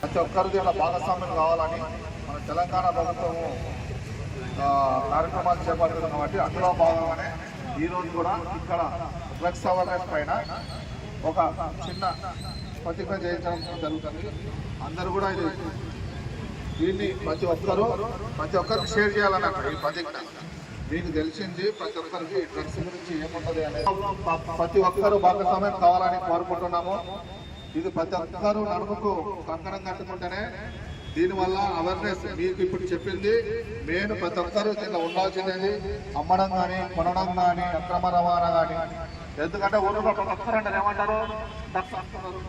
ప్రతి ఒక్కరిది దీంట్లో భాగస్వామ్యం కావాలని మన తెలంగాణ ప్రభుత్వము కార్యక్రమాలు చేపడుతుంది కాబట్టి అందులో భాగంగానే ఈ రోజు కూడా ఇక్కడ డ్రగ్స్ అవేర్నెస్ పైన ఒక చిన్న ప్రతిజ్ఞ చేయించడం జరుగుతుంది. అందరూ కూడా ఇది దీన్ని ప్రతి ఒక్కరూ ప్రతి ఒక్కరికి షేర్ చేయాలన్నమాట ఈ ప్రతిజ్ఞ. మీకు తెలిసింది ప్రతి ఒక్కరికి డ్రగ్స్ గురించి ఏముంటది అనేది. ప్రతి ఒక్కరూ భాగస్వామ్యం కావాలని కోరుకుంటున్నాము. ఇది ప్రతి ఒక్కరూ నడుముకు కంకణం కట్టుకుంటేనే దీనివల్ల అవేర్నెస్ మీకు ఇప్పుడు చెప్పింది. మెయిన్ ప్రతి ఒక్కరూ దీంట్లో ఉండాల్సింది అమ్మడం కానీ కొనడం కానీ అక్రమ రవాణా కానీ ఎందుకంటే ఊళ్ళో ప్రతి ఒక్కరు అంటారు ఏమంటారు? డ్రగ్స్ అమ్ముతున్నారు.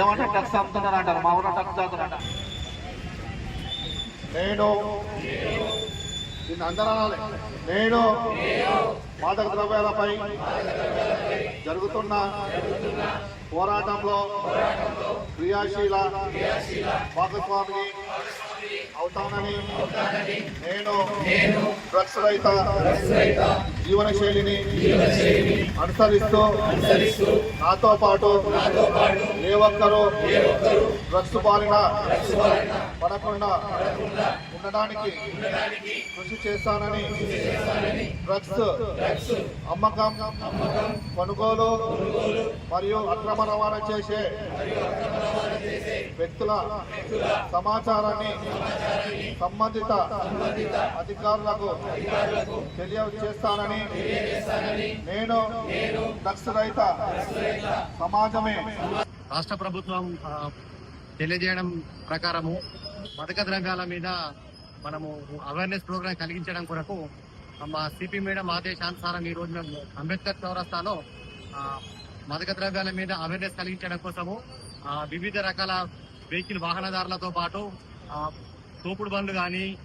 ఏమంటే టక్స్ అమ్ముతున్నారు అంటారు మా ఊళ్ళో టక్స్ తాగుతున్నారు నేను దీన్ని అందరూ అనాలి. నేను మాదక ద్రవ్యాలపై జరుగుతున్న పోరాటంలో క్రియాశీల భాగస్వామి అవుతానని నేను డ్రగ్స్ రహిత జీవన శైలిని అనుసరిస్తూ నాతో పాటు ఏ ఒక్కరూ డ్రగ్స్ బారిన పడకుండా ఉండడానికి కృషి చేస్తానని డ్రగ్స్ అమ్మకం కొనుగోలు మరియు అక్రమ రవాణా చేసే వ్యక్తుల సమాచారాన్ని సంబంధిత అధికారులకు తెలియజేస్తానని నేను డ్రగ్స్ రహిత సమాజమే రాష్ట్ర ప్రభుత్వం తెలియజేయడం ప్రకారము పథక ద్రవ్యాల మీద మనము అవేర్నెస్ ప్రోగ్రామ్ కలిగించడం కొరకు మా సిపి మేడం ఆదేశానుసారం ఈ రోజు మేము అంబేద్కర్ చౌరస్తాలో మదక ద్రవ్యాల మీద అవేర్నెస్ కలిగించడం కోసము వివిధ రకాల వెహికల్ వాహనదారులతో పాటు తోపుడు బండ్లు కానీ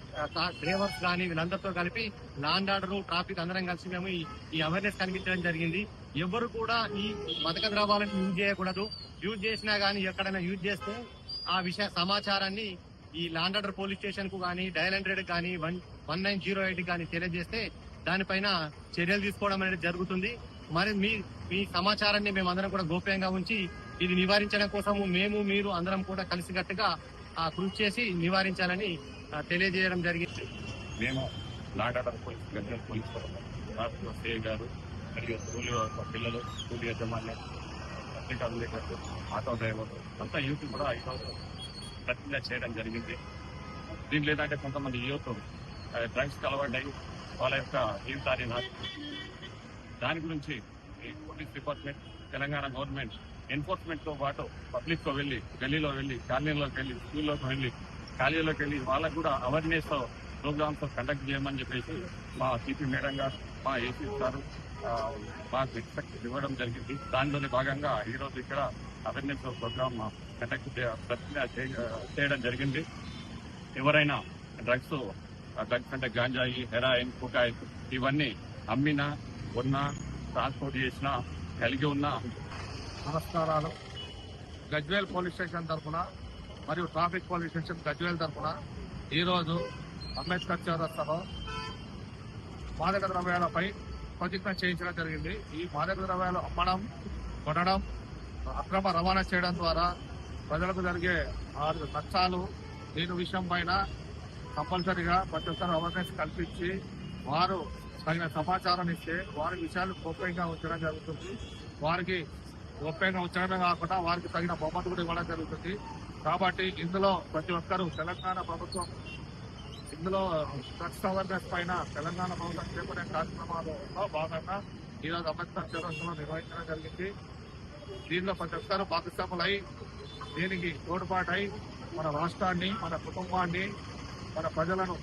డ్రైవర్స్ కానీ వీళ్ళందరితో కలిపి లాండ్ ఆర్డర్ ట్రాఫిక్ అందరం కలిసి మేము ఈ- అవేర్నెస్ కలిగించడం జరిగింది. ఎవరు కూడా ఈ మతక ద్రవాలను యూజ్ చేయకూడదు. యూజ్ చేసినా కానీ ఎక్కడైనా యూజ్ చేస్తే ఆ విషయ సమాచారాన్ని ఈ లాండ్ ఆర్డర్ పోలీస్ స్టేషన్కు కానీ డయల్ హండ్రెడ్ కానీ one one nine zero eight కానీ తెలియజేస్తే దానిపైన చర్యలు తీసుకోవడం అనేది జరుగుతుంది. మరి మీ మీ సమాచారాన్ని మేమందరం కూడా గోప్యంగా ఉంచి ఇది నివారించడం కోసము మేము మీరు అందరం కూడా కలిసికట్టుగా ఆ కృషి చేసి నివారించాలని తెలియజేయడం జరిగింది. మేము నాడాడర్ పోలీస్ గజ్జల్ పోలీస్ సేవ్ గారు మరియు స్కూల్ యొక్క పిల్లలు స్కూల్ యజమాన్యం పత్రికా విలేకరులు ఆటో డ్రైవర్లు అంతా యూత్ కూడా ఈరోజు ప్రతిజ్ఞ చేయడం జరిగింది. దీని లేదంటే కొంతమంది యూత్ డ్రగ్స్ అలవాటై వాళ్ళ యొక్క జీవితాన్ని నాశనం దాని గురించి ఈ పోలీస్ డిపార్ట్మెంట్ తెలంగాణ గవర్నమెంట్ ఎన్ఫోర్స్మెంట్తో పాటు పబ్లిక్తో వెళ్ళి గల్లీలో వెళ్ళి కాలనీలోకి వెళ్ళి స్కూల్లోకి వెళ్ళి కాలేజీలోకి వెళ్ళి వాళ్ళకు కూడా అవేర్నెస్ ప్రోగ్రామ్స్ కండక్ట్ చేయమని చెప్పేసి మా సిపి మేడం గారు మా ఏసీ సార్ మాకు ఎక్స్పెక్ట్ ఇవ్వడం జరిగింది. దానిలోని భాగంగా ఈరోజు ఇక్కడ అవేర్నెస్ ప్రోగ్రామ్ కండక్ట్ ప్రతిజ్ఞ చేయ- చేయడం జరిగింది. ఎవరైనా డ్రగ్స్ డ్రగ్స్ అంటే గాంజాయి హెరాయిన్ కుకాయిన్ ఇవన్నీ అమ్మినా ఉన్నా ట్రాన్స్పోర్ట్ చేసినా కలిగి ఉన్న నమస్కారాలు. గజ్వేల్ పోలీస్ స్టేషన్ తరఫున మరియు ట్రాఫిక్ పోలీస్ స్టేషన్ గజ్వేల్ తరఫున ఈరోజు అంబేద్కర్ చౌరస్తాలో మాదక ద్రవ్యాలపై ప్రతిజ్ఞ చేయించడం జరిగింది. ఈ మాదక ద్రవ్యాలు అమ్మడం కొనడం అక్రమ రవాణా చేయడం ద్వారా ప్రజలకు జరిగే ఆరు నష్టాలు దీని విషయం పైన కంపల్సరిగా ప్రతి ఒక్కరు అవేర్నెస్ కల్పించి వారు తగిన సమాచారం ఇస్తే వారి విషయాలు గొప్పగా ఉంచడం జరుగుతుంది. వారికి గొప్పగా ఉంచడమే కాకుండా వారికి తగిన బొమ్మలు కూడా ఇవ్వడం జరుగుతుంది. కాబట్టి ఇందులో ప్రతి ఒక్కరూ తెలంగాణ ప్రభుత్వం ఇందులో డ్రగ్స్ అవేర్నెస్ పైన తెలంగాణ ప్రభుత్వం చేపట్టే కార్యక్రమాలలో భాగంగా ఈరోజు అంబేద్కర్ చౌరస్లో నిర్వహించడం జరిగింది. దీనిలో ప్రతి ఒక్కరూ భాగస్వాములై దీనికి తోడ్పాటై మన రాష్ట్రాన్ని మన కుటుంబాన్ని మన ప్రజలను